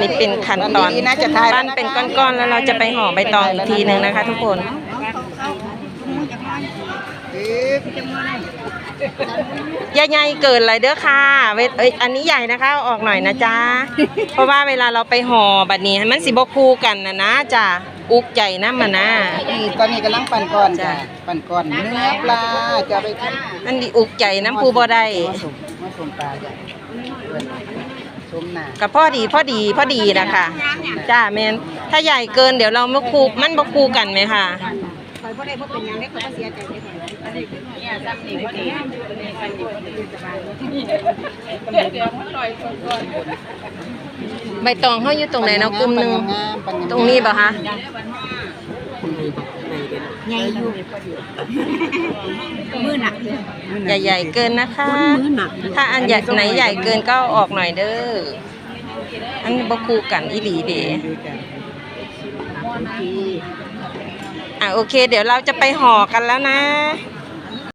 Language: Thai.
นี่เป็นขั้นตอนดีๆนะจะทายปั้นเป็นก้อนๆ แล้วเราจะไปห่อใบตองอีกทีหนึ่งนะคะ ทุกคนอย่าใหญ่เกินเลยเด้อค่ะเวทเอ้ยอันนี้ใหญ่นะคะเอาออกหน่อยนะจ๊ะ เพราะว่าเวลาเราไปห่อบัดนี้มันสิบคู่กันนะนะจ้ะอุกใจนะมันนะนี่ตอนนี้กำลังปั่นก่อนจ้ะจ้ะปั่นก่อนเนื้อปลาจะเอาไปทำนั่นดิอุกใจน้ำปูบ่ได้ มาสุ่มมาสุ่มปลาจ้ะสุ่มหนากับพ่อดีพ่อดีพ่อดีนะคะจ้าแมนถ้าใหญ่เกินเดี๋ยวเราไม่คู่มันบ่คู่กันไหมค่ะคอยพ่อได้พ่อเป็นยังได้คอยพ่อเสียใจได้เนี่ยซ้ำนี่พอดี ใบตองเขาอยู่ตรงไหนเนาะกลุ่มหนึ่งปั่งามๆตรงนี้ป่ะคะใหญ่อยู่มือหนักใหญ่ๆเกินนะคะ ถ้าอันใหญ่ไหนใหญ่เกินก็เอาออกหน่อยเด้ออันบ่คู่กันอีหลีเดอะโอเค เดี๋ยวเราจะไปห่อกันแล้วนะจ